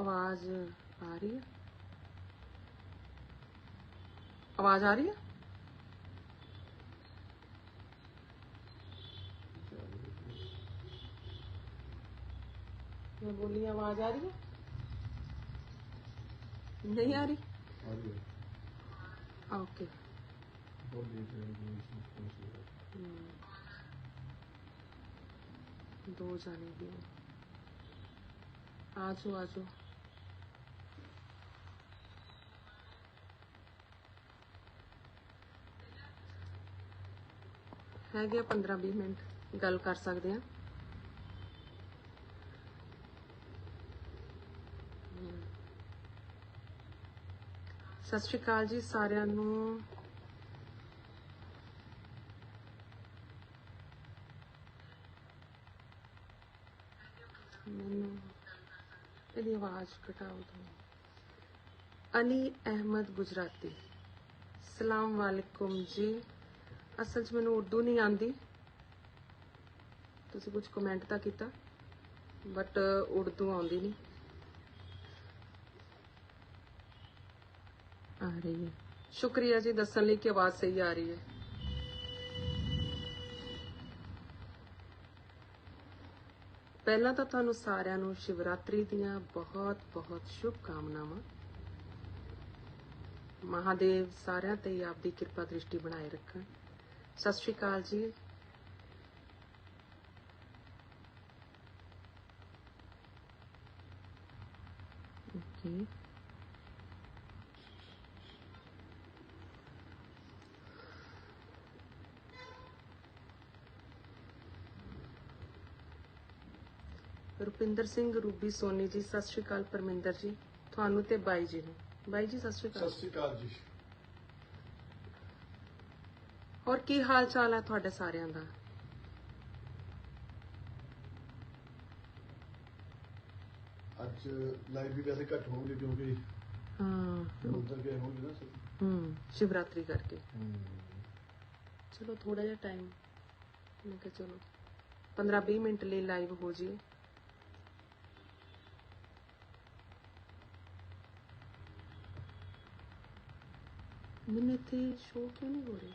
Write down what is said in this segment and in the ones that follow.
ਆਵਾਜ਼ ਆ ਰਹੀ ਹੈ ਆਵਾਜ਼ ਆ ਰਹੀ ਹੈ ਮੈਂ ਬੋਲੀ ਆਵਾਜ਼ ਆ ਰਹੀ ਹੈ ਨਹੀਂ ਆ ਰਹੀ ਓਕੇ ਦੋ ਜਾਣੇ ਵੀ ਹੈ। ਆ ਹੈਗੇ ਆ ਜਾਓ ਹੈਗੇ 15 20 ਮਿੰਟ ਗੱਲ ਕਰ ਸਕਦੇ ਆ। ਸਤਿ ਸ਼੍ਰੀ ਅਕਾਲ ਜੀ ਸਾਰਿਆਂ ਨੂੰ। ਮੈਨੂੰ ਇਹਦੀ ਆਵਾਜ਼ ਘਟਾਓ ਦੋ ਅਲੀ ਅਹਿਮਦ ਗੁਜਰਾਤੀ। ਸਲਾਮ ਵਾਲੇਕੁਮ ਜੀ। ਅਸਲ 'ਚ ਮੈਨੂੰ ਉਰਦੂ ਨਹੀਂ ਆਂਦੀ ਤੁਸੀਂ ਕੁਝ ਕਮੈਂਟ ਤਾਂ ਕੀਤਾ ਬਟ ਉਰਦੂ ਆਉਂਦੀ ਨਹੀਂ। ਆ ਰਹੀ ਹੈ। ਸ਼ੁਕਰੀਆ ਜੀ, ਦੱਸਣ ਲਈ ਕਿ ਆਵਾਜ਼ ਸਹੀ ਆ ਰਹੀ ਹੈ। ਪਹਿਲਾਂ ਤਾਂ ਤੁਹਾਨੂੰ ਸਾਰਿਆਂ ਨੂੰ ਸ਼ਿਵਰਾਤਰੀ ਦੀਆਂ ਬਹੁਤ ਬਹੁਤ ਸ਼ੁਭ ਕਾਮਨਾਵਾਂ ਮਹਾਦੇਵ ਸਾਰਿਆਂ ਤੇ ਹੀ ਆਪਦੀ ਕਿਰਪਾ ਦ੍ਰਿਸ਼ਟੀ ਬਣਾਏ ਰੱਖਣ। ਸਤਿ ਸ਼੍ਰੀ ਅਕਾਲ ਜੀ। ਓਕੇ। ਰੁਪਿੰਦਰ ਸਿੰਘ ਰੂਬੀ ਸੋਨੀ ਜੀ, ਸਤਿ ਸ਼੍ਰੀ ਅਕਾਲ ਪਰਮਿੰਦਰ ਜੀ। ਤੁਹਾਨੂੰ ਤੇ ਬਾਈ ਜੀ ਨੂੰ। ਬਾਈ ਜੀ, ਸਤਿ ਸ਼੍ਰੀ ਅਕਾਲ। ਸਤਿ ਸ਼੍ਰੀ ਅਕਾਲ ਜੀ। ਹੋਰ ਕੀ ਹਾਲ ਚਾਲ ਹੈ ਤੁਹਾਡੇ ਸਾਰਿਆਂ ਦਾ? ਅੱਜ ਲਾਈਵ ਵੀ ਵੈਸੇ ਘੱਟ ਹੋਊਗੀ ਕਿਉਂਕਿ ਹਾਂ। ਉਧਰ ਗਏ ਹੋਣਗੇ ਨਾ ਸਭ। ਹੂੰ ਸ਼ਿਵਰਾਤਰੀ ਕਰਕੇ। ਚਲੋ ਥੋੜਾ ਜਿਹਾ ਟਾਈਮ ਮੈਂ ਕਿਹਾ ਚਲੋ 15 20 ਮਿੰਟ ਲਈ ਲਾਈਵ ਹੋ ਜੀ ਮੈਨੂੰ ਇੱਥੇ ਸ਼ੋ ਕਿਉਂ ਨਹੀਂ ਹੋ ਰਹੀ?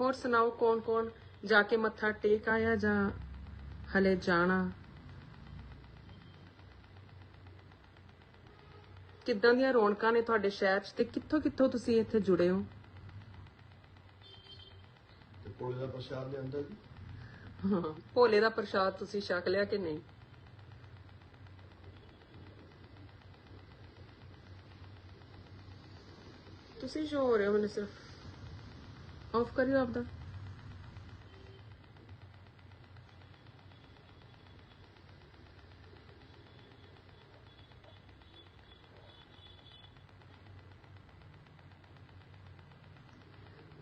ਹੋਰ ਸੁਣਾਓ ਕੌਣ ਕੌਣ ਜਾ ਕੇ ਮੱਥਾ ਟੇਕ ਆਇਆ ਜਾਂ ਹਲੇ ਜਾਣਾ? ਕਿੱਦਾਂ ਦੀਆਂ ਰੌਣਕਾਂ ਨੇ ਤੁਹਾਡੇ ਸ਼ਹਿਰ 'ਚ ਤੇ ਕਿੱਥੋਂ ਕਿੱਥੋਂ ਤੁਸੀਂ ਇੱਥੇ ਜੁੜੇ ਹੋ? ਤੇ ਕੋਲੇ ਦਾ ਪ੍ਰਸ਼ਾਦ ਲਿਆਂਦਾ ਜੀ। ਭੋਲੇ ਦਾ ਪ੍ਰਸ਼ਾਦ ਤੁਸੀਂ ਛਕ ਲਿਆ ਕਿ ਨਹੀਂ? ਤੁਸੀਂ ਸ਼ੋ ਹੋ ਰਹੇ ਹੋ ਮੈਨੂੰ ਸਿਰਫ। ਆਫ ਕਰਿਓ ਆਪਦਾ।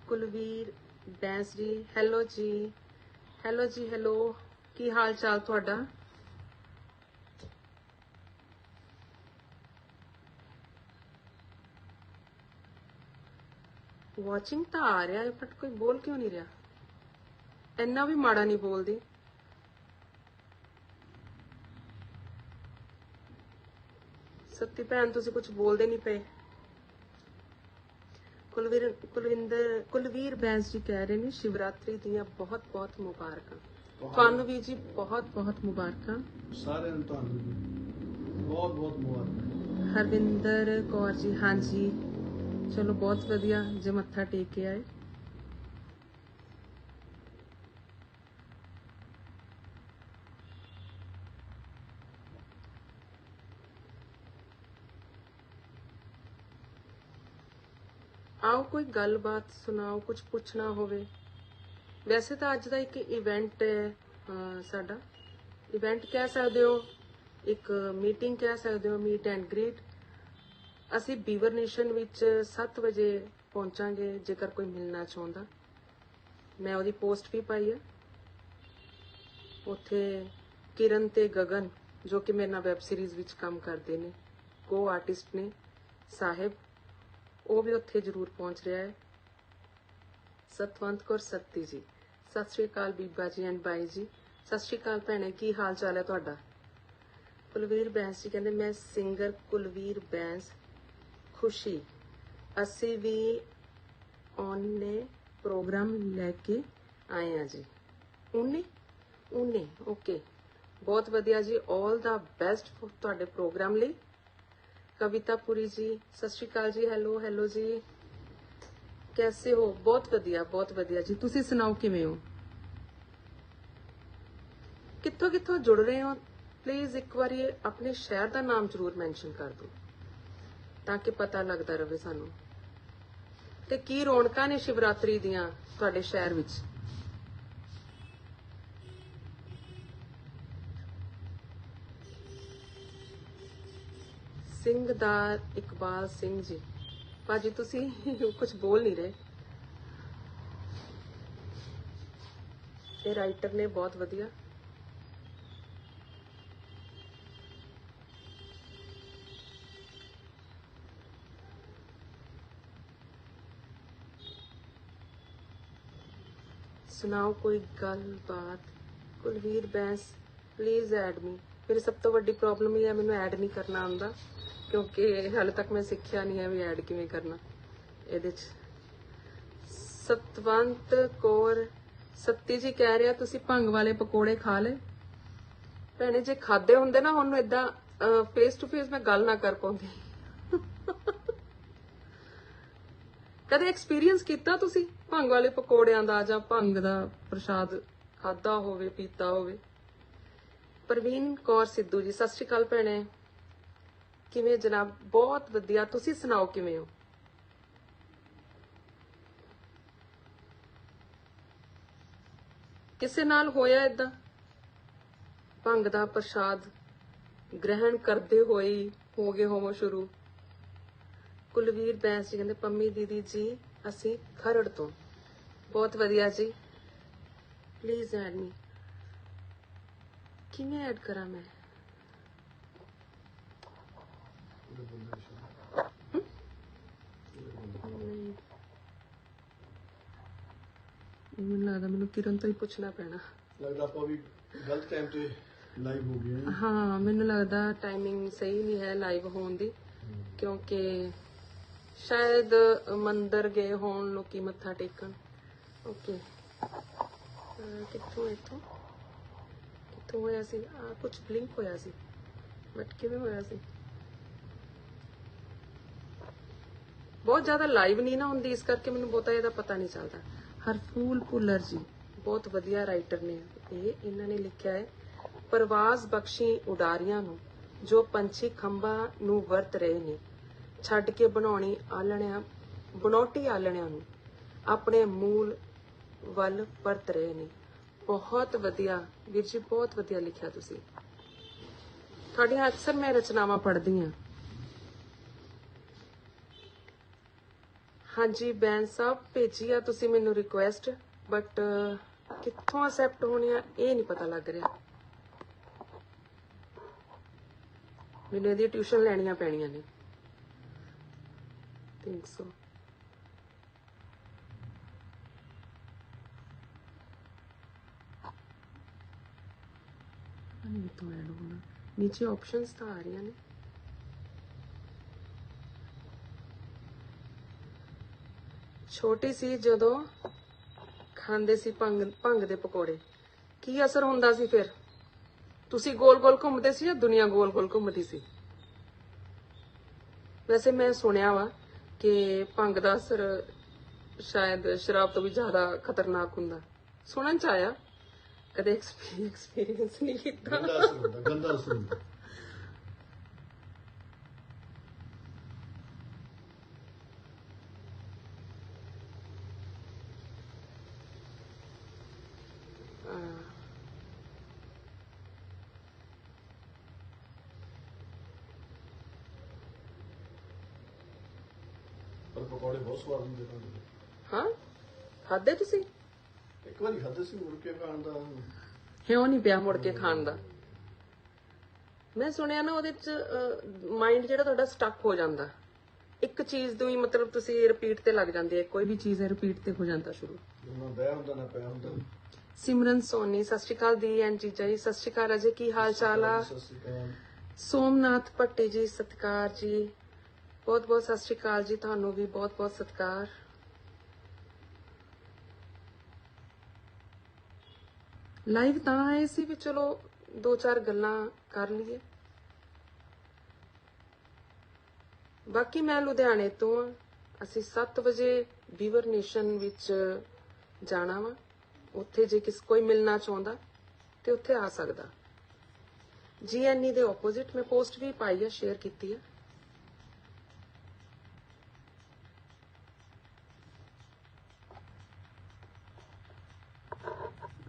ਕੁਲਵੀਰ ਬੈਂਸ ਜੀ ਹੈਲੋ ਜੀ। ਹੈਲੋ ਜੀ ਹੈਲੋ ਕੀ ਹਾਲ ਚਾਲ ਤੁਹਾਡਾ ਵਾਚਿੰਗ ਤਾਂ ਆ ਰਿਹਾ ਹੈ ਬਟ ਕੋਈ ਬੋਲ ਕਿਉਂ ਨਹੀਂ ਰਿਹਾ ਇੰਨਾ ਵੀ ਮਾੜਾ ਨਹੀਂ ਬੋਲਦੀ ਸੱਤੀ ਭੈਣ ਤੁਸੀਂ ਕੁਝ ਬੋਲਦੇ ਨਹੀਂ ਪਏ ਕੁਲਵੀਰ ਕੁਲਵਿੰਦਰ ਕੁਲਵੀਰ ਬੈਂਸ ਜੀ ਕਹਿ ਰਹੇ ਨੇ ਸ਼ਿਵਰਾਤਰੀ ਦੀਆਂ ਬਹੁਤ ਬਹੁਤ ਮੁਬਾਰਕਾਂ। ਤੁਹਾਨੂੰ ਵੀ ਜੀ ਬਹੁਤ ਬਹੁਤ ਮੁਬਾਰਕਾਂ। ਸਾਰਿਆਂ ਨੂੰ ਤੁਹਾਨੂੰ ਜੀ ਬਹੁਤ ਬਹੁਤ ਮੁਬਾਰਕ। ਹਰਵਿੰਦਰ ਕੌਰ ਜੀ ਹਾਂਜੀ। ਚਲੋ ਬਹੁਤ ਵਧੀਆ ਜੇ ਮੱਥਾ ਟੇਕ ਕੇ ਆਏ। ਆਓ ਕੋਈ ਗੱਲਬਾਤ ਸੁਣਾਓ ਕੁਝ ਪੁੱਛਣਾ ਹੋਵੇ। ਵੈਸੇ ਤਾਂ ਅੱਜ ਦਾ ਇੱਕ ਇਵੈਂਟ ਹੈ ਸਾਡਾ। ਇਵੈਂਟ ਕਹਿ ਸਕਦੇ ਹੋ, ਇੱਕ ਮੀਟਿੰਗ ਕਹਿ ਸਕਦੇ ਹੋ ਮੀਟ ਐਂਡ ਗ੍ਰੀਟ ਅਸੀਂ ਬੀਵਰ ਨੇਸ਼ਨ ਵਿੱਚ 7 ਵਜੇ ਪਹੁੰਚਾਂਗੇ, ਜੇਕਰ ਕੋਈ ਮਿਲਣਾ ਚਾਹੁੰਦਾ। ਮੈਂ ਉਹਦੀ ਪੋਸਟ ਵੀ ਪਾਈ ਹੈ ਉੱਥੇ ਕਿਰਨ ਤੇ ਗਗਨ, ਜੋ ਕਿ ਮੇਰੇ ਨਾਲ ਵੈਬ ਸੀਰੀਜ਼ ਵਿੱਚ ਕੰਮ ਕਰਦੇ ਨੇ ਕੋ ਆਰਟਿਸਟ ਨੇ, ਸਾਹਿਬ। ਉਹ ਵੀ ਉੱਥੇ ਜ਼ਰੂਰ ਪਹੁੰਚ ਰਿਹਾ ਹੈ। ਸਤਵੰਤ ਕੌਰ ਸੱਤੀ ਜੀ, ਸਤਿ ਸ਼੍ਰੀ ਅਕਾਲ ਬੀਬਾ ਜੀ ਐਂਡ ਬਾਈ ਜੀ। ਸਤਿ ਸ਼੍ਰੀ ਅਕਾਲ ਭੈਣੇ, ਕੀ ਹਾਲ ਚਾਲ ਹੈ ਤੁਹਾਡਾ? ਕੁਲਵੀਰ ਬੈਂਸ ਜੀ ਕਹਿੰਦੇ, ਮੈਂ ਸਿੰਗਰ ਕੁਲਵੀਰ ਬੈਂਸ, ਖੁਸ਼ੀ। ਅਸੀਂ ਵੀ ਉਹਨੇ ਪ੍ਰੋਗਰਾਮ ਲੈ ਕੇ ਆਏ ਆ ਜੀ। ਉਹਨੇ ਉਹਨੇ ਓਕੇ। ਬਹੁਤ ਵਧੀਆ ਜੀ 올 ਦਾ ਬੈਸਟ ਤੁਹਾਡੇ ਪ੍ਰੋਗਰਾਮ ਲਈ। ਕਵਿਤਾ ਪੁਰੀ ਜੀ, ਸਤਿ ਸ਼੍ਰੀ ਅਕਾਲ ਜੀ, ਹੈਲੋ ਹੈਲੋ ਜੀ। ਕੈਸੇ ਹੋ? ਬਹੁਤ ਵਧੀਆ ਬਹੁਤ ਵਧੀਆ ਜੀ। ਤੁਸੀਂ ਸੁਣਾਓ ਕਿਵੇਂ ਹੋ? ਕਿੱਥੋਂ ਕਿੱਥੋਂ ਜੁੜ ਰਹੇ ਹੋ? ਪਲੀਜ਼ ਇੱਕ ਵਾਰੀ ਆਪਣੇ ਸ਼ਹਿਰ ਦਾ ਨਾਮ ਜ਼ਰੂਰ ਮੈਂਸ਼ਨ ਕਰ ਦਿਓ, ਤਾਂ ਕਿ ਪਤਾ ਲੱਗਦਾ ਰਹੇ ਸਾਨੂੰ। ਤੇ ਕੀ ਰੌਣਕਾਂ ਨੇ ਸ਼ਿਵਰਾਤਰੀ ਦੀਆਂ ਤੁਹਾਡੇ ਸ਼ਹਿਰ ਵਿੱਚ? ਸਿੰਘਦਾਰ ਇਕਬਾਲ ਸਿੰਘ ਜੀ। ਭਾਜੀ, ਤੁਸੀਂ ਕੁਝ ਬੋਲ ਨਹੀਂ ਰਹੇ। ਇਹ ਰਾਈਟਰ ਨੇ ਬਹੁਤ ਵਧੀਆ। ਸੁਣਾਓ ਕੋਈ ਗੱਲ ਬਾਤ Kulvir Bains please add me ਮੇਰੀ ਸਭ ਤੋਂ ਵੱਡੀ ਪ੍ਰੋਬਲਮ ਇਹ ਹੈ, ਮੈਨੂੰ ਐਡ ਨਹੀਂ ਕਰਨਾ ਆਉਂਦਾ। ਕਿਉਂਕਿ ਹਾਲੇ ਤੱਕ ਮੈਂ ਸਿੱਖਿਆ ਨਹੀਂ ਹੈ ਵੀ ਐਡ ਕਿਵੇਂ ਕਰਨਾ। ਇਹਦੇ ਚ। ਸਤਵੰਤ ਕੌਰ, ਸੱਤੀ ਜੀ ਕਹਿ ਰਿਹਾ, ਤੁਸੀਂ ਭੰਗ ਵਾਲੇ ਪਕੌੜੇ ਖਾ ਲਏ? ਭੈਣੇ, ਜੇ ਖਾਦੇ ਹੁੰਦੇ ਨਾ ਹੁਣ ਇਦਾਂ ਫੇਸ ਟੂ ਫੇਸ ਮੈਂ ਗੱਲ ਨਾ ਕਰ ਪਾਉਂਦੀ। ਕਦੇ ਐਕਸਪੀਰੀਅੰਸ ਕੀਤਾ ਤੁਸੀਂ ਭੰਗ ਵਾਲੇ ਪਕੌੜਿਆਂ ਦਾ ਜਾਂ ਭੰਗ ਦਾ ਪ੍ਰਸ਼ਾਦ ਖਾਦਾ ਹੋਵੇ, ਪੀਤਾ ਹੋਵੇ? ਪ੍ਰਵੀਨ ਕੌਰ ਸਿੱਧੂ ਜੀ, ਸਤਿ ਸ਼੍ਰੀ ਅਕਾਲ ਭੈਣੇ। ਕਿਵੇਂ ਜਨਾਬ? ਬਹੁਤ ਵਧੀਆ। ਤੁਸੀਂ ਸੁਣਾਓ ਕਿਵੇਂ ਹੋ? ਕਿਸੇ ਨਾਲ ਹੋਇਆ ਇਦਾਂ ਭੰਗ ਦਾ ਪ੍ਰਸ਼ਾਦ ਗ੍ਰਹਿਣ ਕਰਦੇ ਹੋਏ ਹੋ ਗਏ ਹੋਵੋ ਸ਼ੁਰੂ। ਕੁਲਵੀਰ ਬੈਂਸ ਜੀ ਕਹਿੰਦੇ, ਪੰਮੀ ਦੀਦੀ ਜੀ, ਅਸੀਂ ਖਰੜ ਤੋਂ। ਬਹੁਤ ਵਧੀਆ ਜੀ। ਪਲੀਜ਼ ਐਡ ਮੀ ਕਿਵੇਂ ਐਡ ਕਰਾਂ ਮੈਂ ਨਹੀਂ। ਮੈਨੂੰ ਲੱਗਦਾ ਮੈਨੂੰ ਕਿਰਨ ਤੋਂ ਹੀ ਪੁੱਛਣਾ ਪੈਣਾ। ਲੱਗਦਾ ਆਪਾਂ ਵੀ ਗਲਤ ਟਾਈਮ ਤੇ ਲਾਈਵ ਹੋ ਗਏ ਹਾਂ। ਹਾਂ ਮੈਨੂੰ ਲੱਗਦਾ ਟਾਈਮਿੰਗ ਸਹੀ ਨਹੀਂ ਹੈ ਲਾਈਵ ਹੋਣ ਦੀ ਕਿਉਂਕਿ ਸ਼ਾਇਦ ਮੰਦਰ ਗਏ ਹੋਣ ਲੋਕੀ ਮੱਥਾ ਟੇਕਣ। ਓਕੇ ਕਿੱਥੋਂ ਇੱਥੋਂ? ਕਿੱਥੋਂ ਹੋਇਆ ਸੀ? ਆ ਕੁਝ ਬਲਿੰਕ ਹੋਇਆ ਸੀ ਬਟ ਕਿਵੇਂ ਹੋਇਆ ਸੀ? ਬਹੁਤ ਜ਼ਿਆਦਾ ਲਾਈਵ ਨਹੀਂ ਨਾ ਹੁੰਦੀ, ਇਸ ਕਰਕੇ ਮੈਨੂੰ ਬਹੁਤਾ ਇਹਦਾ ਪਤਾ ਨਹੀਂ ਚੱਲਦਾ। ਹਰਫੂਲ ਭੁੱਲਰ ਜੀ, ਬਹੁਤ ਵਧੀਆ ਰਾਈਟਰ ਨੇ। ਇਹ ਇਹਨਾਂ ਨੇ ਲਿਖਿਆ ਹੈ ਪ੍ਰਵਾਸ ਬਖਸ਼ੀ ਉਡਾਰੀਆਂ ਨੂੰ, ਜੋ ਪੰਛੀ ਖੰਭਾ ਨੂੰ ਵਰਤ ਰਹੇ ਨੇ। ਛੱਡ ਕੇ ਬਣਾਉਣੀ ਆਲਣਿਆਂ, ਬਣਾਉਟੀ ਆਲਣਿਆਂ ਨੂੰ, ਆਪਣੇ ਮੂਲ ਵੱਲ ਵਰਤ ਰਹੇ ਨੇ। ਬਹੁਤ ਵਧੀਆ, ਵੀਰ ਜੀ, ਬਹੁਤ ਵਧੀਆ ਲਿਖਿਆ ਤੁਸੀਂ। ਤੁਹਾਡੀਆਂ ਅਕਸਰ ਮੈਂ ਰਚਨਾਵਾਂ ਪੜ੍ਹਦੀ ਆ ਹਾਂਜੀ ਬੈਨ ਸਾਹਿਬ, ਭੇਜੀ ਆ ਤੁਸੀਂ ਮੈਨੂੰ ਰਿਕੁਐਸਟ ਬਟ ਕਿੱਥੋਂ ਅਸੈਪਟ ਹੋਣੀ ਆ, ਇਹ ਨਹੀਂ ਪਤਾ ਲੱਗ ਰਿਹਾ। ਮੈਨੂੰ ਇਹਦੀ ਟਿਊਸ਼ਨ ਲੈਣੀਆਂ ਪੈਣੀਆਂ ਨੇ। ਥਿੰਕ ਸੋ ਨਹੀਂ ਤੋਂ ਐਡ ਹੋਣਾ ਨੀਚੇ ਆਪਸ਼ਨਸ ਤਾਂ ਆ ਰਹੀਆਂ ਨੇ। ਛੋਟੀ ਸੀ ਜਦੋਂ ਖਾਂਦੇ ਸੀ ਭੰਗ ਭੰਗ ਦੇ ਪਕੌੜੇ। ਕੀ ਅਸਰ ਹੁੰਦਾ ਸੀ ਫਿਰ? ਤੁਸੀਂ ਗੋਲ-ਗੋਲ ਘੁੰਮਦੇ ਸੀ ਜਾਂ ਦੁਨੀਆ ਗੋਲ-ਗੋਲ ਘੁੰਮਦੀ ਸੀ? ਵੈਸੇ ਮੈਂ ਸੁਣਿਆ ਵਾ ਕਿ ਭੰਗ ਦਾ ਅਸਰ ਸ਼ਾਇਦ ਸ਼ਰਾਬ ਤੋਂ ਵੀ ਜ਼ਿਆਦਾ ਖਤਰਨਾਕ ਹੁੰਦਾ। ਸੁਣਨ ਚ ਆਇਆ? ਕਦੇ ਐਕਸਪੀਰੀਅੰਸ ਨਹੀਂ ਕੀਤਾ? ਗੰਦਾ ਅਸਰ ਹੁੰਦਾ, ਗੰਦਾ ਅਸਰ ਹੁੰਦਾ। ਪਰ ਪਕੌੜੇ ਬਹੁਤ ਸਵਾਦ ਹੁੰਦੇ ਨੇ ਹਾਂ? ਖਾਦੇ ਤੁਸੀਂ? ਇੱਕ ਵਾਰੀ ਖਾਦੇ ਸੀ ਮੁੜ ਕੇ ਖਾਣ ਦਾ ਹਿਉ ਨਹੀਂ ਪਿਆ ਮੁੜ ਕੇ ਖਾਣ ਦਾ? ਮੈਂ ਸੁਣਿਆ ਨਾ ਉਹਦੇ ਚ ਮਾਈਂਡ ਜਿਹੜਾ ਤੁਹਾਡਾ ਸਟਕ ਹੋ ਜਾਂਦਾ। ਇੱਕ ਚੀਜ਼ ਨੂੰ ਹੀ ਮਤਲਬ ਤੁਸੀਂ ਰਿਪੀਟ ਤੇ ਲੱਗ ਜਾਂਦੇ ਆ ਕੋਈ ਵੀ ਚੀਜ਼ ਹੈ ਰਿਪੀਟ ਤੇ ਹੋ ਜਾਂਦਾ ਸ਼ੁਰੂ। ਨਾ ਬਹਿ ਹੁੰਦਾ ਨਾ ਪਿਆ ਹੁੰਦਾ। ਸਿਮਰਨ ਸੋਨੀ ਸਤਿ ਸ਼੍ਰੀ ਅਕਾਲ ਦੀ ਐਂਡ ਜੀਜਾ ਜੀ ਸਤਿ ਸ਼੍ਰੀ ਅਕਾਲ ਅਜੇ ਕੀ ਹਾਲ ਚਾਲ ਆ? ਸਤਿ ਸ਼੍ਰੀ ਅਕਾਲ। ਸੋਮਨਾਥ ਭੱਟੇ ਜੀ ਸਤਿਕਾਰ ਜੀ। ਬਹੁਤ ਬਹੁਤ ਸਤਿ ਸ਼੍ਰੀ ਅਕਾਲ ਜੀ ਤੁਹਾਨੂੰ ਵੀ ਬਹੁਤ ਬਹੁਤ ਸਤਿਕਾਰ। ਲਾਈਵ ਤਾਂ ਆਏ ਸੀ ਵੀ ਚਲੋ ਦੋ ਚਾਰ ਗੱਲਾਂ ਕਰ ਲਈਏ। ਬਾਕੀ ਮੈਂ ਲੁਧਿਆਣੇ ਤੋਂ ਆ। ਅਸੀਂ 7 ਵਜੇ ਬੀਵਰ ਨੇਸ਼ਨ ਵਿੱਚ ਜਾਣਾ ਵਾ। ਉੱਥੇ ਜੇ ਕਿਸ, ਕੋਈ ਮਿਲਣਾ ਚਾਹੁੰਦਾ, ਤੇ ਉੱਥੇ ਆ ਸਕਦਾ। ਜੀਐਨਈ ਦੇ ਆਪੋਜ਼ਿਟ ਮੈਂ ਪੋਸਟ ਵੀ ਪਾਈ ਆ ਸ਼ੇਅਰ ਕੀਤੀ ਆ।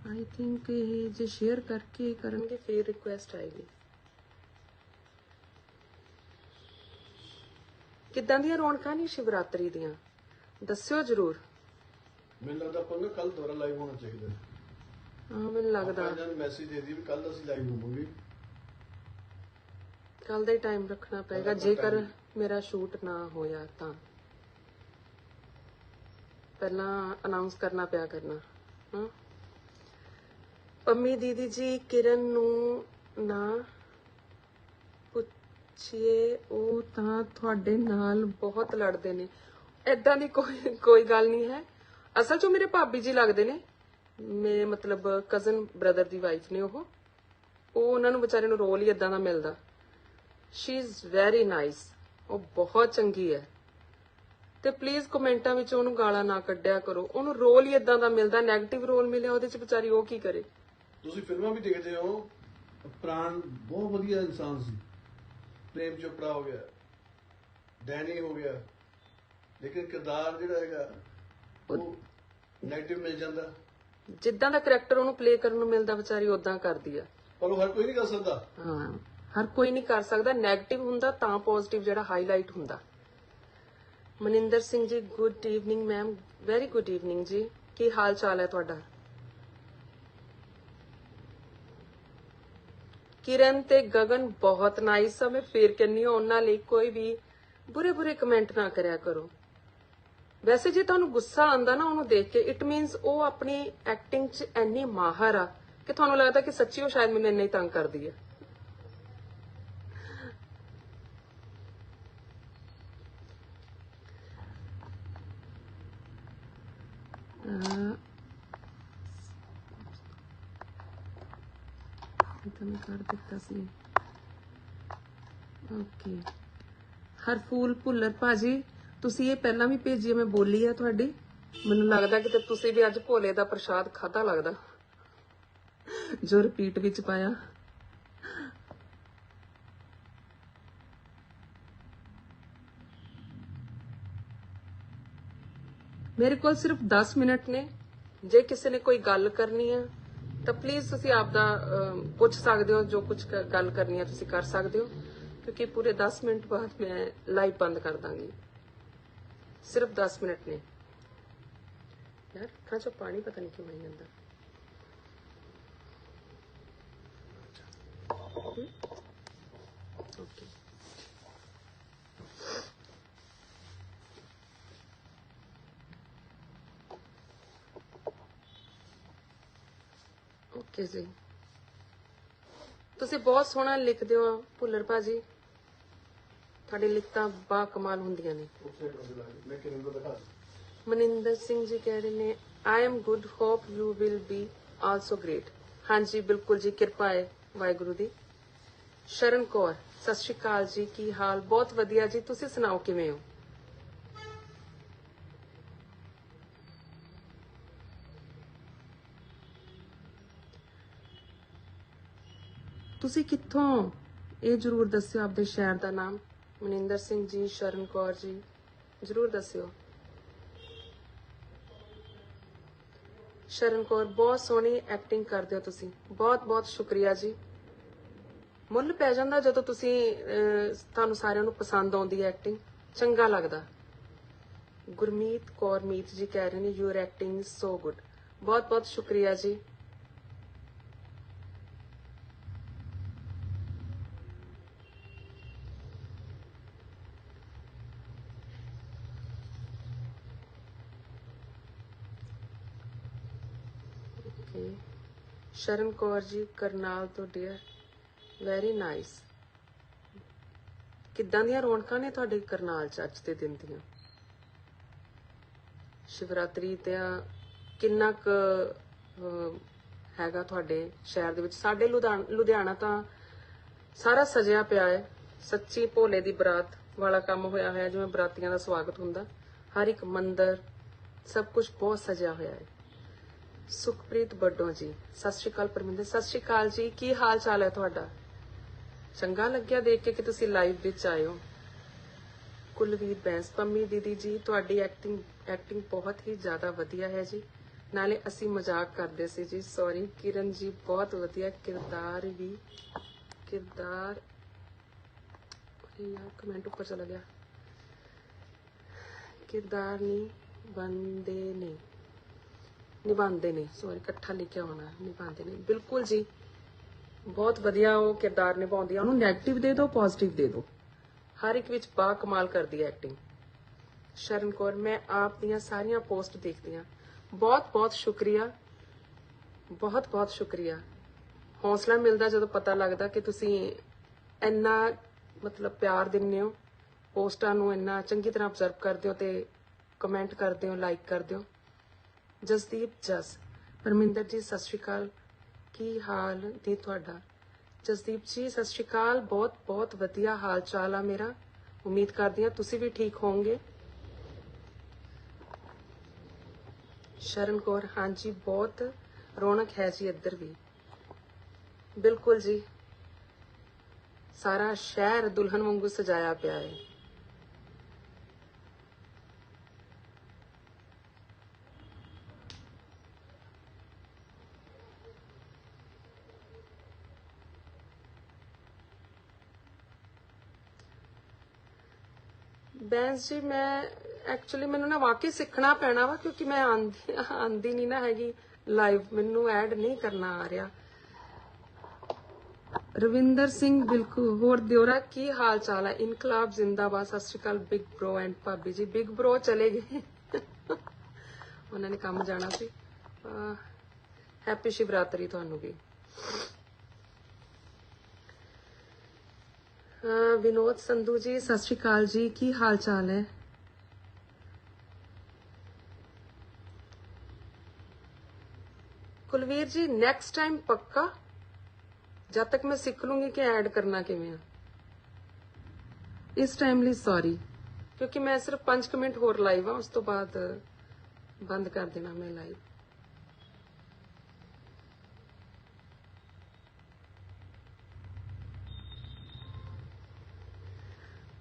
ਆਈ ਥਿੰਕ ਇਹ ਜੇ ਸ਼ੇਅਰ ਕਰਕੇ ਕਰਨਗੇ ਫਿਰ ਰਿਕੁਐਸਟ ਆਏਗੀ। ਕਿੱਦਾਂ ਦੀਆਂ ਰੌਣਕਾਂ ਨਹੀਂ ਸ਼ਿਵਰਾਤਰੀ ਦੀਆਂ? ਦੱਸਿਓ ਜਰੂਰ। ਮੈਨੂੰ ਲੱਗਦਾ ਨੂੰ ਕੱਲ ਦੁਬਾਰਾ ਲਾਈਵ ਹੋਣਾ ਚਾਹੀਦਾ ਹਾਂ। ਮੈਨੂੰ ਲੱਗਦਾ। ਆਪਾਂ ਇਹਨਾਂ ਮੈਸੇਜ ਦੇ ਦੀ ਵੀ ਕੱਲ ਅਸੀਂ ਲਾਈਵ ਹੋਵਾਂਗੇ। ਕੱਲ ਦਾ ਹੀ ਟਾਈਮ ਰੱਖਣਾ ਪਏਗਾ। ਜੇਕਰ ਮੇਰਾ ਸ਼ੂਟ ਨਾ ਹੋਇਆ ਤਾਂ। ਪਹਿਲਾਂ ਅਨਾਉਂਸ ਕਰਨਾ ਪਿਆ ਕਰਨਾ। ਹਾਂ। ਪੰਮੀ ਦੀਦੀ ਜੀ ਕਿਰਨ ਨੂੰ ਨਾ ਪੁੱਛੀਏ, ਉਹ ਤਾਂ ਤੁਹਾਡੇ ਨਾਲ ਬਹੁਤ ਲੜਦੇ ਨੇ। ਐਦਾਂ ਦੀ ਕੋਈ ਕੋਈ ਗੱਲ ਨਹੀਂ ਹੈ। ਅਸਲ 'ਚ ਉਹ ਮੇਰੇ ਭਾਬੀ ਜੀ ਲੱਗਦੇ ਨੇ। ਮੇਰੇ ਮਤਲਬ ਕਜ਼ਨ ਬ੍ਰਦਰ ਦੀ ਵਾਈਫ ਨੇ ਉਹ। ਉਹ ਉਹਨਾਂ ਨੂੰ ਵਿਚਾਰੇ ਨੂੰ ਰੋਲ ਹੀ ਇਦਾਂ ਦਾ ਮਿਲਦਾ। ਸ਼ੀ ਇਜ਼ ਵੈਰੀ ਨਾਈਸ ਉਹ ਬਹੁਤ ਚੰਗੀ ਹੈ। ਤੇ ਪਲੀਜ਼ ਕਮੈਂਟਾਂ ਵਿੱਚ ਉਹਨੂੰ ਗਾਲਾਂ ਨਾ ਕੱਢਿਆ ਕਰੋ। ਉਹਨੂੰ ਰੋਲ ਹੀ ਇਦਾਂ ਦਾ ਮਿਲਦਾ। 네ਗੇਟਿਵ ਰੋਲ ਮਿਲਿਆ, ਉਹਦੇ ਚ ਵਿਚਾਰੀ ਉਹ ਕੀ ਕਰੇ? ਤੁਸੀਂ ਫਿਲਮਾਂ ਵੀ ਦੇਖਦੇ ਹੋ। ਪ੍ਰਾਣ ਬਹੁਤ ਵਧੀਆ ਇਨਸਾਨ ਸੀ। ਪ੍ਰੇਮ ਚੋਪੜਾ ਹੋ ਗਿਆ ਡੈਨੀ ਹੋ ਗਿਆ ਲੇਕਿਨ ਕਿਰਦਾਰ ਜਿਹੜਾ ਹੈਗਾ ਉਹ 네ਗੇਟਿਵ ਮਿਲ ਜਾਂਦਾ। ਜਿੱਦਾਂ ਦਾ ਕਰੈਕਟਰ ਉਹਨੂੰ ਪਲੇ ਕਰਨ ਨੂੰ ਮਿਲਦਾ ਵਿਚਾਰੀ ਉਦਾਂ ਕਰਦੀ ਆ। ਪਰ ਉਹ ਹਰ ਕੋਈ ਨਹੀਂ ਕਰ ਸਕਦਾ। ਹਾਂ ਹਰ ਕੋਈ ਨਹੀਂ ਕਰ ਸਕਦਾ। 네ਗੇਟਿਵ ਹੁੰਦਾ ਤਾਂ ਪੋਜ਼ਿਟਿਵ ਜਿਹੜਾ ਹਾਈਲਾਈਟ ਹੁੰਦਾ। Maninder Singh ji good evening ma'am very good evening ji. ਕੀ ਹਾਲ ਚਾਲ ਹੈ ਤੁਹਾਡਾ? ਕਿਰਨ ਤੇ ਗਗਨ ਬਹੁਤ ਨਾਈਸ ਆ, ਮੈਂ ਫੇਰ ਕਹਿੰਨੀ ਹਾਂ ਉਹਨਾਂ ਲਈ ਕੋਈ ਵੀ ਬੁਰੇ ਬੁਰੇ ਕਮੈਂਟ ਨਾ ਕਰਿਆ ਕਰੋ। ਵੈਸੇ ਜੇ ਤੁਹਾਨੂੰ ਗੁੱਸਾ ਆਂਦਾ ਨਾ ਉਹਨੂੰ ਦੇਖ ਕੇ ਇਟ ਮੀਨਸ ਉਹ ਆਪਣੀ ਐਕਟਿੰਗ 'ਚ ਐਨੀ ਮਾਹਰ ਆ ਕਿ ਤੁਹਾਨੂੰ ਲੱਗਦਾ ਕਿ ਸੱਚੀ ਉਹ ਸ਼ਾਇਦ ਮੈਨੂੰ ਇੰਨਾ ਹੀ ਤੰਗ ਕਰਦੀ ਹੈ ਅਹ ਇਹ ਤਾਂ ਕਰ ਦਿੱਤਾ ਸੀ। ਓਕੇ ਹਰਫੂਲ ਭੁੱਲਰ ਭਾਜੀ, ਤੁਸੀਂ ਇਹ ਪਹਿਲਾਂ ਵੀ ਭੇਜੀ ਮੈਂ ਬੋਲੀ ਆ ਤੁਹਾਡੀ। ਮੈਨੂੰ ਲੱਗਦਾ ਕਿ ਤੁਸੀਂ ਵੀ ਅੱਜ ਭੋਲੇ ਦਾ ਪ੍ਰਸ਼ਾਦ ਖਾਦਾ ਲੱਗਦਾ। ਜੋ ਰਿਪੀਟ ਵਿੱਚ ਪਾਇਆ। ਮੇਰੇ ਕੋਲ ਸਿਰਫ 10 ਮਿੰਟ ਨੇ। ਜੇ ਕਿਸੇ ਨੇ ਕੋਈ ਗੱਲ ਕਰਨੀ ਹੈ ਤਾਂ ਪਲੀਜ਼ ਤੁਸੀਂ ਆਪ ਦਾ ਪੁੱਛ ਸਕਦੇ ਹੋ, ਜੋ ਕੁਝ ਗੱਲ ਕਰਨੀ ਹੈ ਤੁਸੀਂ ਕਰ ਸਕਦੇ ਹੋ। ਕਿਉਂਕਿ ਪੂਰੇ 10 ਮਿੰਟ ਬਾਅਦ ਮੈਂ ਲਾਈਵ ਬੰਦ ਕਰ ਦਾਂਗੀ। ਸਿਰਫ 10 ਮਿੰਟ ਨੇ। ਯਾਰ, ਅੱਖਾਂ 'ਚੋਂ ਪਾਣੀ ਪਤਾ ਨਹੀਂ ਕਿਉਂ ਆਈ ਜਾਂਦਾ। ਓਕੇ ਓਕੇ ਜੀ ਤੁਸੀਂ ਬਹੁਤ ਸੋਹਣਾ ਲਿਖਦੇ ਹੋ ਭੁੱਲਰ ਭਾਜੀ। ਤੁਹਾਡੀ ਲਿਖਤਾਂ ਬਾ ਕਮਾਲ ਹੁੰਦੀਆਂ ਨੇ। ਮਨਿੰਦਰ ਸਿੰਘ ਜੀ ਕਹਿ ਰਹੇ ਨੇ I am good hope you will be also great ਹਾਂਜੀ ਬਿਲਕੁਲ ਜੀ ਕਿਰਪਾ ਹੈ ਵਾਹਿਗੁਰੂ ਦੀ। ਸ਼ਰਨ ਕੌਰ ਸਤਿ ਸ਼੍ਰੀ ਅਕਾਲ ਜੀ ਕੀ ਹਾਲ? ਬਹੁਤ ਵਧੀਆ ਜੀ ਤੁਸੀਂ ਸੁਣਾਓ ਕਿਵੇਂ ਹੋ? ਤੁਸੀਂ ਕਿੱਥੋਂ ਇਹ ਜਰੂਰ ਦੱਸਿਓ ਆਪਦੇ ਸ਼ਹਿਰ ਦਾ ਨਾਮ? ਮਨਿੰਦਰ ਸਿੰਘ ਜੀ, ਸ਼ਰਨ ਕੌਰ ਜੀ। ਜਰੂਰ ਦੱਸਿਓ। ਸ਼ਰਨ ਕੌਰ, ਬਹੁਤ ਸੋਹਣੀ ਐਕਟਿੰਗ ਕਰਦੇ ਹੋ ਤੁਸੀਂ। ਬਹੁਤ ਬਹੁਤ ਸ਼ੁਕਰੀਆ ਜੀ। ਮੁੱਲ ਪੈ ਜਾਂਦਾ ਜਦੋਂ ਤੁਸੀਂ ਤੁਹਾਨੂੰ ਸਾਰਿਆਂ ਨੂੰ ਪਸੰਦ ਆਉਂਦੀ ਹੈ ਐਕਟਿੰਗ ਚੰਗਾ ਲੱਗਦਾ। ਗੁਰਮੀਤ ਕੌਰ ਮੀਤ ਜੀ ਕਹਿ ਰਹੇ ਨੇ ਯੂਰ ਐਕਟਿੰਗ ਸੋ ਗੁੱਡ ਬਹੁਤ ਬਹੁਤ ਸ਼ੁਕਰੀਆ ਜੀ। ਓਕੇ ਸ਼ਰਨ ਕੌਰ ਜੀ ਕਰਨਾਲ ਤੋਂ ਡੀਅਰ ਵੈਰੀ ਨਾਈਸ ਕਿੱਦਾਂ ਦੀਆਂ ਰੌਣਕਾਂ ਨੇ ਤੁਹਾਡੇ ਕਰਨਾਲ ਚ ਅੱਜ ਦੇ ਦਿਨ ਦੀਆਂ? ਸ਼ਿਵਰਾਤਰੀ ਤੇ ਕਿੰਨਾ ਕੁ ਹੈਗਾ ਤੁਹਾਡੇ ਸ਼ਹਿਰ ਦੇ ਵਿੱਚ? ਸਾਡੇ ਲੁਧਿਆਣਾ ਲੁਧਿਆਣਾ ਤਾਂ ਸਾਰਾ ਸਜਿਆ ਪਿਆ ਹੈ। ਸੱਚੀ ਭੋਲੇ ਦੀ ਬਰਾਤ ਵਾਲਾ ਕੰਮ ਹੋਇਆ ਹੋਇਆ, ਜਿਵੇਂ ਬਰਾਤੀਆਂ ਦਾ ਸਵਾਗਤ ਹੁੰਦਾ। ਹਰ ਇੱਕ ਮੰਦਿਰ ਸਭ ਕੁਝ ਬਹੁਤ ਸਜਿਆ ਹੋਇਆ ਹੈ। ਸੁਖਪ੍ਰੀਤ ਬੱਡੋ ਜੀ, ਸਤਿ ਸ਼੍ਰੀ ਅਕਾਲ ਪਰਮਿੰਦਰ, ਸਤਿ ਸ਼੍ਰੀ ਅਕਾਲ ਜੀ, ਕੀ ਹਾਲ ਚਾਲ ਹੈ ਤੁਹਾਡਾ? ਚੰਗਾ ਲੱਗਿਆ ਦੇਖ ਕੇ ਕਿ ਤੁਸੀਂ ਲਾਈਵ ਵਿੱਚ ਆਏ ਹੋ। ਕੁਲਵੀਰ ਬੈਂਸ ਪੰਮੀ ਦੀਦੀ ਜੀ, ਤੁਹਾਡੀ ਐਕਟਿੰਗ ਐਕਟਿੰਗ ਬਹੁਤ ਹੀ ਜ਼ਿਆਦਾ ਵਧੀਆ ਹੈ ਜੀ। ਨਾਲੇ ਅਸੀਂ ਮਜ਼ਾਕ ਕਰਦੇ ਸੀ ਜੀ ਸੌਰੀ ਕਿਰਨ ਜੀ ਬਹੁਤ ਵਧੀਆ, ਕਿਰਦਾਰ ਵੀ, ਕਿਰਦਾਰ ਯਾਰ ਕਮੈਂਟ ਉੱਪਰ ਚਲਾ ਗਿਆ। ਕਿਰਦਾਰ ਨਹੀਂ ਬੰਦੇ ਨੇ। ਨਿਭਾਉਂਦੇ ਨੇ। ਸੌਰੀ, ਇਕੱਠਾ ਲਿਖਿਆ ਹੋਣਾ ਨਿਭਾਉਂਦੇ ਨੇ। ਬਿਲਕੁਲ ਜੀ। ਬਹੁਤ ਵਧੀਆ ਉਹ ਕਿਰਦਾਰ ਨਿਭਾਉਂਦੀ ਆ। ਉਹਨੂੰ 네ਗੇਟਿਵ ਦੇ ਦਿਓ ਪੋਜ਼ਿਟਿਵ ਦੇ ਦਿਓ। ਹਰ ਇੱਕ ਵਿੱਚ ਬਾ ਕਮਾਲ ਕਰਦੀ ਹੈ ਐਕਟਿੰਗ ਸ਼ਰਨ ਕੌਰ, ਮੈਂ ਆਪ ਦੀਆਂ ਸਾਰੀਆਂ ਪੋਸਟ ਦੇਖਦੀ ਹਾਂ ਬਹੁਤ ਬਹੁਤ ਸ਼ੁਕਰੀਆ। ਬਹੁਤ ਬਹੁਤ ਸ਼ੁਕਰੀਆ। ਹੌਸਲਾ ਮਿਲਦਾ ਜਦੋਂ ਪਤਾ ਲੱਗਦਾ ਕਿ ਤੁਸੀਂ ਇੰਨਾ ਮਤਲਬ ਪਿਆਰ ਦਿੰਦੇ ਹੋ। ਪੋਸਟਾਂ ਨੂੰ ਇੰਨਾ ਚੰਗੀ ਤਰ੍ਹਾਂ ਅਬਜ਼ਰਵ ਕਰਦੇ ਹੋ ਤੇ ਕਮੈਂਟ ਕਰਦੇ ਹੋ ਲਾਈਕ ਕਰਦੇ ਹੋ। ਜਸਦੀਪ ਜਸ, ਪਰਮਿੰਦਰ ਜੀ, ਸਤਿ ਸ਼੍ਰੀ ਅਕਾਲ। ਕੀ ਹਾਲ ਦੀ ਤੁਹਾਡਾ? ਜਸਦੀਪ ਜੀ, ਸਤਿ ਸ਼੍ਰੀ ਅਕਾਲ। ਬਹੁਤ ਬਹੁਤ ਵਧੀਆ ਹਾਲ ਚਾਲ ਆ ਮੇਰਾ। ਉਮੀਦ ਕਰਦੀ ਹਾਂ ਤੁਸੀਂ ਵੀ ਠੀਕ ਹੋਵੋਗੇ। ਸ਼ਰਨ ਕੌਰ, ਹਾਂਜੀ, ਬਹੁਤ ਰੌਣਕ ਹੈ ਜੀ ਇੱਧਰ ਵੀ। ਬਿਲਕੁਲ ਜੀ। ਸਾਰਾ ਸ਼ਹਿਰ ਦੁਲਹਨ ਵਾਂਗੂ ਸਜਾਇਆ ਪਿਆ ਹੈ। ਬੈਂਸ ਜੀ, ਮੈਂ ਐਕਚੁਅਲੀ ਮੈਨੂੰ ਨਾ ਵਾਕਈ ਸਿੱਖਣਾ ਪੈਣਾ ਵਾ, ਕਿਉਂਕਿ ਮੈਂ ਆਂਦੀ ਆਂਦੀ ਨਹੀਂ ਨਾ ਹੈਗੀ ਲਾਈਵ ਮੈਨੂੰ ਐਡ ਨਹੀਂ ਕਰਨਾ ਆ ਰਿਹਾ। ਰਵਿੰਦਰ ਸਿੰਘ ਬਿਲਕੁਲ, ਹੋਰ ਦਿਓਰਾ, ਕੀ ਹਾਲ ਚਾਲ ਹੈ ਇਨਕਲਾਬ ਜ਼ਿੰਦਾਬਾਦ, ਸਤਿ ਸ਼੍ਰੀ ਅਕਾਲ ਬਿਗ ਬ੍ਰੋ ਐਂਡ ਭਾਬੀ ਜੀ। ਬਿਗ ਬ੍ਰੋ ਚਲੇ ਗਏ। ਉਹਨਾਂ ਨੇ ਕੰਮ ਜਾਣਾ ਸੀ। ਹੈਪੀ ਸ਼ਿਵਰਾਤਰੀ ਤੁਹਾਨੂੰ ਵੀ। ਅਹ ਵਿਨੋਦ ਸੰਧੂ ਜੀ ਸਤਿ ਸ਼੍ਰੀ ਅਕਾਲ ਜੀ ਕੀ ਹਾਲ ਚਾਲ ਹੈ ਕੁਲਵੀਰ ਜੀ ਨੈਕਸਟ ਟਾਈਮ ਪੱਕਾ ਜਦ ਤੱਕ ਮੈਂ ਸਿੱਖ ਲੂੰਗੀ ਕਿ ਐਡ ਕਰਨਾ ਕਿਵੇਂ ਆ ਇਸ ਟਾਈਮ ਲਈ ਸੌਰੀ ਕਿਉਂਕਿ ਮੈਂ ਸਿਰਫ 5 ਮਿੰਟ ਹੋਰ ਲਾਈਵ ਆ ਉਸ ਤੋਂ ਬਾਅਦ ਬੰਦ ਕਰ ਦੇਣਾ ਮੈਂ ਲਾਈਵ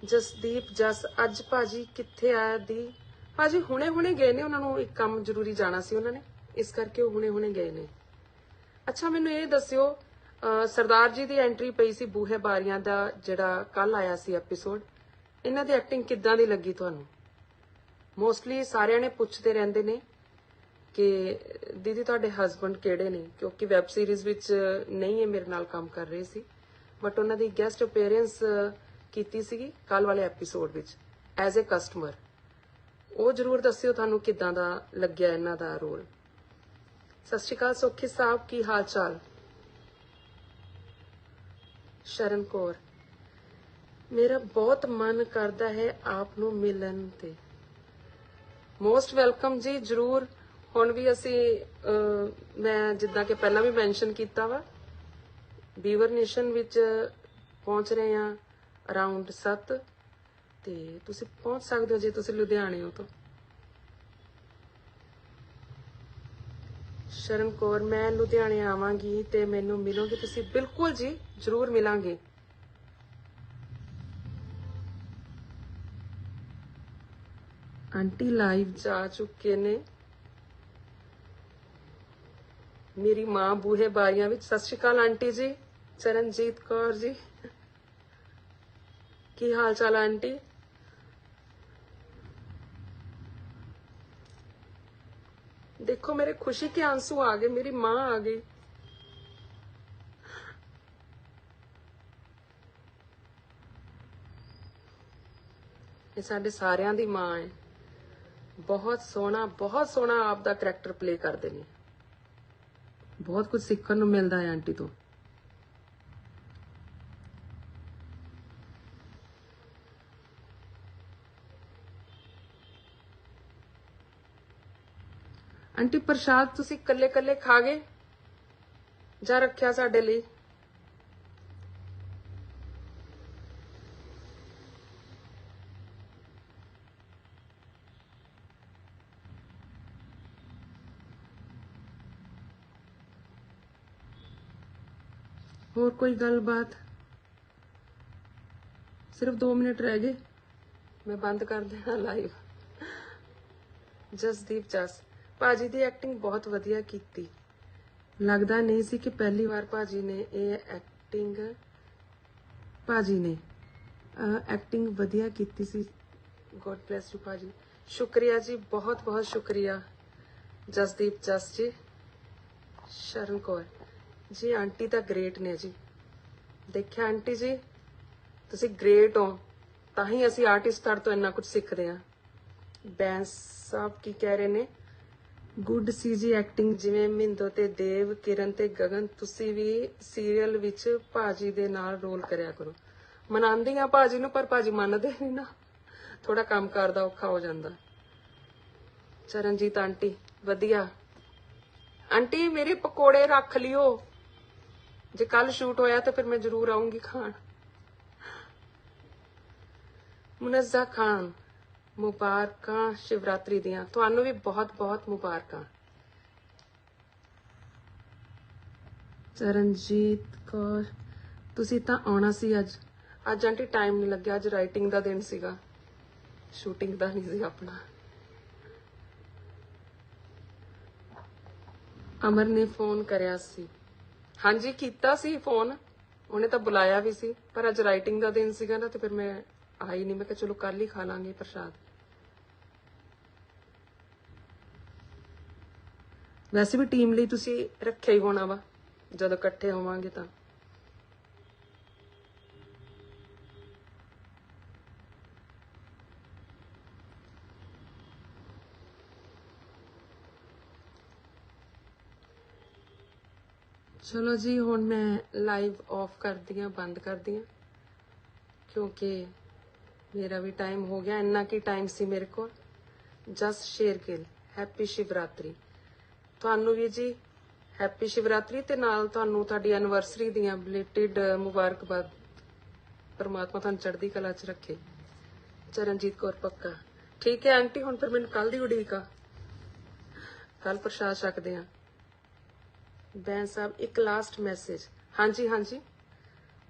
ਜਸਦੀਪ, ਜਸ, ਅੱਜ ਭਾਜੀ ਕਿੱਥੇ ਆਇਆ ਦੀ? ਭਾਜੀ ਹੁਣੇ ਹੁਣੇ ਗਏ ਨੇ ਉਹਨਾਂ ਨੂੰ ਇੱਕ ਕੰਮ ਜ਼ਰੂਰੀ ਜਾਣਾ ਸੀ ਉਹਨਾਂ ਨੇ। ਇਸ ਕਰਕੇ ਉਹ ਹੁਣੇ ਹੁਣੇ ਗਏ ਨੇ। ਅੱਛਾ, ਮੈਨੂੰ ਇਹ ਦੱਸਿਓ ਸਰਦਾਰ ਜੀ ਦੀ ਐਂਟਰੀ ਪਈ ਸੀ ਬੂਹੇ ਬਾਰੀਆਂ ਦਾ ਜਿਹੜਾ ਕੱਲ ਆਇਆ ਸੀ ਐਪੀਸੋਡ ਇਹਨਾਂ ਦੀ ਐਕਟਿੰਗ ਕਿੱਦਾਂ ਦੀ ਲੱਗੀ ਤੁਹਾਨੂੰ? ਮੋਸਟਲੀ ਸਾਰਿਆਂ ਨੇ ਪੁੱਛਦੇ ਰਹਿੰਦੇ ਨੇ ਕਿ, ਦੀਦੀ, ਤੁਹਾਡੇ ਹਸਬੰਡ ਕਿਹੜੇ ਨੇ? ਕਿਉਂਕਿ ਵੈਬ ਸੀਰੀਜ਼ ਵਿੱਚ ਨਹੀਂ ਇਹ ਮੇਰੇ ਨਾਲ ਕੰਮ ਕਰ ਰਹੇ ਸੀ। ਬਟ ਉਹਨਾਂ ਦੀ ਗੈਸਟ ਅਪੀਅਰੈਂਸ ਕੀਤੀ ਸੀਗੀ ਕੱਲ ਵਾਲੇ ਐਪੀਸੋਡ ਵਿੱਚ ਐਜ਼ ਅ ਕਸਟਮਰ ਉਹ ਜਰੂਰ ਦੱਸਿਓ ਤੁਹਾਨੂੰ ਕਿੱਦਾਂ ਦਾ ਲੱਗਿਆ ਇਹਨਾਂ ਦਾ ਰੋਲ। ਸਤਿ ਸ਼੍ਰੀ ਅਕਾਲ ਸੋਖੀ ਸਾਹਿਬ, ਕੀ ਹਾਲ ਚਾਲ? ਸ਼ਰਨ ਕੌਰ। ਮੇਰਾ ਬਹੁਤ ਮਨ ਕਰਦਾ ਹੈ ਆਪ ਨੂੰ ਮਿਲਣ ਤੇ। ਮੋਸਟ ਵੈਲਕਮ ਜੀ, ਜਰੂਰ। ਹੁਣ ਵੀ ਅਸੀਂ ਮੈਂ ਜਿੱਦਾਂ ਕਿ ਪਹਿਲਾਂ ਵੀ ਮੈਂਸ਼ਨ ਕੀਤਾ ਵਾ ਬੀਵਰ ਨੇਸ਼ਨ ਵਿੱਚ ਪਹੁੰਚ ਰਹੇ ਆ ਅਰਾਊਂਡ 7 ਤੇ ਤੁਸੀਂ ਪਹੁੰਚ ਸਕਦੇ ਹੋ ਜੇ ਤੁਸੀਂ ਲੁਧਿਆਣੇ ਹੋ ਤਾਂ। ਸ਼ਰਨ ਕੌਰ, ਮੈਂ ਲੁਧਿਆਣੇ ਆਵਾਂਗੀ ਤੇ ਮੈਨੂੰ ਮਿਲੋਗੇ ਤੁਸੀਂ? ਬਿਲਕੁਲ ਜੀ, ਜਰੂਰ ਮਿਲਾਂਗੇ। ਆਂਟੀ ਲਾਈਵ ਜਾ ਚੁੱਕੇ ਨੇ। ਮੇਰੀ ਮਾਂ ਬੂਹੇ ਬਾਰੀਆਂ ਵਿੱਚ। ਸਤਿ ਸ਼੍ਰੀ ਅਕਾਲ ਆਂਟੀ ਜੀ, ਚਰਨਜੀਤ ਕੌਰ ਜੀ। ਕੀ ਹਾਲ ਚਾਲ ਆ ਆਂਟੀ ਦੇਖੋ ਮੇਰੇ ਖੁਸ਼ੀ के आंसू आ गए मेरी माँ आ गई ਇਹ ਸਾਡੇ ਸਾਰਿਆਂ ਦੀ ਮਾਂ ਹੈ ਬਹੁਤ ਸੋਹਣਾ ਬਹੁਤ ਸੋਹਣਾ ਆਪ ਦਾ ਕਰੈਕਟਰ ਪਲੇ ਕਰਦੇ ਨੇ ਬਹੁਤ ਕੁਝ ਸਿੱਖਣ ਨੂੰ ਮਿਲਦਾ ਹੈ ਆਂਟੀ ਤੋਂ ਆਂਟੀ ਪ੍ਰਸ਼ਾਦ ਤੁਸੀਂ ਇਕੱਲੇ ਇਕੱਲੇ ਖਾ ਗਏ ਜਾਂ ਰੱਖਿਆ ਸਾਡੇ ਲਈ ਹੋਰ ਕੋਈ ਗੱਲਬਾਤ ਸਿਰਫ 2 ਮਿੰਟ ਰਹਿ ਗਏ ਮੈਂ ਬੰਦ ਕਰ ਦੇਣਾ ਲਾਈਵ ਜਸਦੀਪ ਜਸ ਭਾਜੀ ਦੀ ਐਕਟਿੰਗ ਬਹੁਤ ਵਧੀਆ ਕੀਤੀ। ਲੱਗਦਾ ਨਹੀਂ ਸੀ ਕਿ ਪਹਿਲੀ ਵਾਰ ਭਾਜੀ ਨੇ ਇਹ ਐਕਟਿੰਗ ਭਾਜੀ ਨੇ ਐਕਟਿੰਗ ਵਧੀਆ ਕੀਤੀ ਸੀ। ਗੋਡ ਬlesਸ ਯੂ ਭਾਜੀ। ਸ਼ੁਕਰੀਆ ਜੀ, ਬਹੁਤ ਬਹੁਤ ਸ਼ੁਕਰੀਆ। ਜਸਦੀਪ ਜਸ ਜੀ, ਸ਼ਰਨ ਕੌਰ। ਜੀ, ਆਂਟੀ ਤਾਂ ਗ੍ਰੇਟ ਨੇ ਜੀ। ਦੇਖਿਆ ਆਂਟੀ ਜੀ, ਤੁਸੀਂ ਗ੍ਰੇਟ ਹੋ, ਤਾਂ ਹੀ ਅਸੀਂ ਆਰਟਿਸਟ ਤੋਂ ਇੰਨਾ ਕੁਝ ਸਿੱਖਦੇ ਆ ਬੈਂਸ ਸਾਹਿਬ ਕੀ ਕਹਿ ਰਹੇ ਨੇ? ਗੁੱਡ ਸੀ ਐਕਟਿੰਗ ਜਿਵੇਂ ਮਿੰਦੋ ਤੇ ਦੇਵ, ਕਿਰਨ ਤੇ ਗਗਨ, ਤੁਸੀਂ ਵੀ ਸੀਰੀਅਲ ਵਿੱਚ ਭਾਜੀ ਦੇ ਨਾਲ ਰੋਲ ਕਰਿਆ ਕਰੋ। ਮਨਾਉਂਦੀ ਆ ਭਾਜੀ ਨੂੰ, ਪਰ ਭਾਜੀ ਮੰਨਦੇ ਨਹੀਂ ਨਾ। ਥੋੜਾ ਕੰਮ ਕਰਦਾ ਔਖਾ ਹੋ ਜਾਂਦਾ। ਚਰਨਜੀਤ ਆਂਟੀ, ਵਧੀਆ। ਆਂਟੀ, ਮੇਰੇ ਪਕੌੜੇ ਰੱਖ ਲਿਓ। ਜੇ ਕੱਲ ਸ਼ੂਟ ਹੋਇਆ ਤਾਂ ਫਿਰ ਮੈਂ ਜ਼ਰੂਰ ਆਉਂਗੀ ਖਾਣ। ਮੁਨੱਜ਼ਾ ਖਾਨ ਮੁਬਾਰਕਾਂ ਸ਼ਿਵਰਾਤਰੀ ਦੀਆਂ। ਤੁਹਾਨੂੰ ਵੀ ਬਹੁਤ ਬਹੁਤ ਮੁਬਾਰਕਾਂ। ਚਰਨਜੀਤ ਕੌਰ, ਤੁਸੀਂ ਤਾਂ ਆਉਣਾ ਸੀ ਅੱਜ। ਅੱਜ ਆਂਟੀ ਟਾਈਮ ਨਹੀਂ ਲੱਗਿਆ, ਅੱਜ ਰਾਈਟਿੰਗ ਦਾ ਦਿਨ ਸੀਗਾ। ਸ਼ੂਟਿੰਗ ਦਾ ਨਹੀਂ ਸੀ ਆਪਣਾ। ਅਮਰ ਨੇ ਫੋਨ ਕਰਿਆ ਸੀ। ਹਾਂਜੀ, ਕੀਤਾ ਸੀ ਫੋਨ ਉਹਨੇ ਤਾਂ ਬੁਲਾਇਆ ਵੀ ਸੀ, ਪਰ ਅੱਜ ਰਾਈਟਿੰਗ ਦਾ ਦਿਨ ਸੀਗਾ ਨਾ, ਤੇ ਫਿਰ ਮੈਂ ਆਈ ਨਹੀਂ ਮੈਂ ਕਿਹਾ ਚਲੋ ਕੱਲ ਹੀ ਖਾ ਲਾਂਗੇ ਪ੍ਰਸ਼ਾਦ। ਵੈਸੇ ਵੀ ਟੀਮ ਲਈ ਤੁਸੀਂ ਰੱਖਿਆ ਹੀ ਹੋਣਾ ਵਾ, ਜਦੋਂ ਇਕੱਠੇ ਹੋਵਾਂਗੇ ਤਾਂ। ਚਲੋ ਜੀ, ਹੁਣ ਮੈਂ ਲਾਈਵ ਆਫ ਕਰਦੀ ਹਾਂ, ਬੰਦ ਕਰਦੀ ਹਾਂ, ਕਿਉਂਕਿ ਮੇਰਾ ਵੀ ਟਾਈਮ ਹੋ ਗਿਆ, ਇੰਨਾ ਕੀ ਟਾਈਮ ਸੀ ਮੇਰੇ ਕੋਲ। ਜਸ ਸ਼ੇਰਗਿਲ ਹੈਪੀ ਸ਼ਿਵਰਾਤਰੀ ਤੁਹਾਨੂੰ ਵੀ ਜੀ, ਹੈਪੀ ਸ਼ਿਵਰਾਤਰੀ ਤੇ ਨਾਲ ਤੁਹਾਨੂੰ ਤੁਹਾਡੀ ਐਨੀਵਰਸਰੀ ਦੀਆਂ ਬਲੇਟਡ ਮੁਬਾਰਕਬਾਦ ਪਰਮਾਤਮਾ ਤੁਹਾਨੂੰ ਚੜ੍ਹਦੀ ਕਲਾ 'ਚ ਰੱਖੇ। ਚਰਨਜੀਤ ਕੌਰ ਪੱਕਾ। ਠੀਕ ਹੈ ਆਂਟੀ, ਹੁਣ ਫਿਰ ਮੈਨੂੰ ਕੱਲ ਦੀ ਉਡੀਕ ਆ ਕੱਲ ਪ੍ਰਸ਼ਾਦ ਛਕਦੇ ਆ ਬੈਨ ਸਾਹਿਬ, ਇੱਕ ਲਾਸਟ ਮੈਸੇਜ ਹਾਂਜੀ ਹਾਂਜੀ।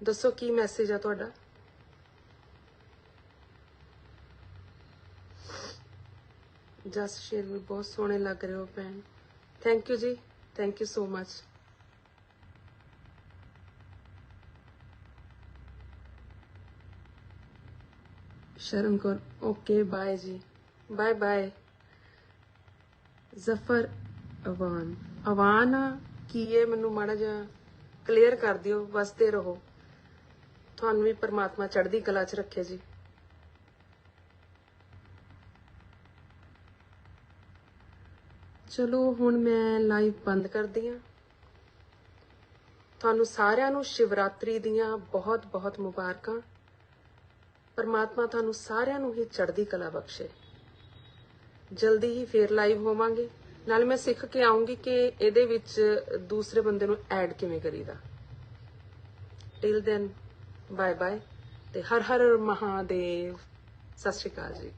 ਦੱਸੋ ਕੀ ਮੈਸੇਜ ਆ ਤੁਹਾਡਾ? ਜਸ ਸ਼ੇਰ ਵੀ ਬਹੁਤ ਸੋਹਣੇ ਲੱਗ ਰਹੇ ਹੋ ਭੈਣ। ਥੈਂਕ ਯੂ ਜੀ thank you so much Sharan Kaur okay bye ਜੀ ਬਾਏ ਬਾਏ ਜ਼ਫਰ ਅਵਾਨ ਅਵਾਨ ਕੀ ਇਹ ਮੈਨੂੰ ਮਾੜਾ ਜਿਹਾ ਕਲੀਅਰ ਕਰ ਦਿਓ ਵਸਦੇ ਰਹੋ ਤੁਹਾਨੂੰ ਵੀ ਪ੍ਰਮਾਤਮਾ ਚੜ੍ਹਦੀ ਕਲਾ 'ਚ ਰੱਖੇ ਜੀ ਚਲੋ, ਹੁਣ ਮੈਂ ਲਾਈਵ ਬੰਦ ਕਰਦੀ ਹਾਂ। ਤੁਹਾਨੂੰ ਸਾਰਿਆਂ ਨੂੰ ਸ਼ਿਵਰਾਤਰੀ ਦੀਆਂ ਬਹੁਤ-ਬਹੁਤ ਮੁਬਾਰਕਾਂ। ਪਰਮਾਤਮਾ ਤੁਹਾਨੂੰ ਸਾਰਿਆਂ ਨੂੰ ਹੀ ਚੜ੍ਹਦੀ ਕਲਾ ਬਖਸ਼ੇ। ਜਲਦੀ ਹੀ ਫੇਰ ਲਾਈਵ ਹੋਵਾਂਗੇ। ਨਾਲ ਮੈਂ ਸਿੱਖ ਕੇ ਆਉਂਗੀ ਕਿ ਇਹਦੇ ਵਿੱਚ ਦੂਸਰੇ ਬੰਦੇ ਨੂੰ ਐਡ ਕਿਵੇਂ ਕਰੀਦਾ। ਟਿਲ ਦੈਨ ਬਾਏ ਬਾਏ ਤੇ ਹਰ ਹਰ ਮਹਾਦੇਵ। ਸਤਿ ਸ਼੍ਰੀ ਅਕਾਲ ਜੀ।